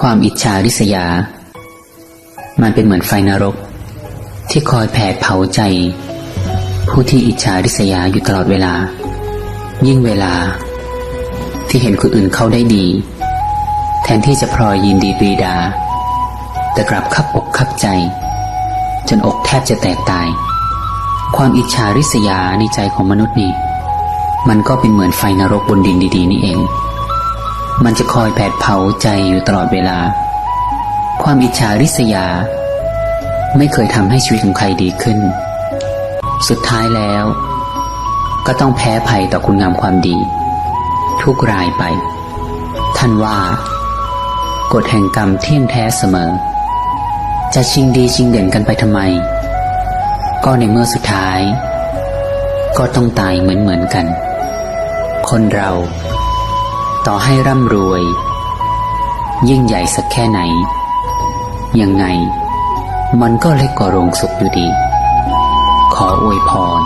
ความอิจฉาริษยา มันเป็นเหมือนไฟนรก ที่คอยแผดเผาใจ ผู้ที่อิจฉาริษยาอยู่ตลอดเวลา ยิ่งเวลา ที่เห็นคนอื่นเขาได้ดี แทนที่จะพลอยยินดีปรีดา แต่กลับคับอกคับใจ จนอกแทบจะแตกตาย ความอิจฉาริษยาในใจของมนุษย์นี่ มันก็เป็นเหมือนไฟนรกบนดินดี ๆ นี่เอง มันจะคอยแผดเผาใจอยู่ตลอดเวลา ความอิจฉาริษยา ไม่เคยทำให้ชีวิตของใครดีขึ้น สุดท้ายแล้ว ก็ต้องแพ้ภัยต่อคุณงามความดี ทุกรายไป ท่านว่ากฎแห่งกรรมเที่ยงแท้เสมอ จะชิงดีชิงเด่นกันไปทำไม ก็ในเมื่อสุดท้าย ก็ต้องตายเหมือนเหมือนกัน คนเรา ต่อให้ร่ำรวย ยิ่งใหญ่สักแค่ไหน ยังไง มันก็เล็กกว่าโรงศพอยู่ดี ขออวยพร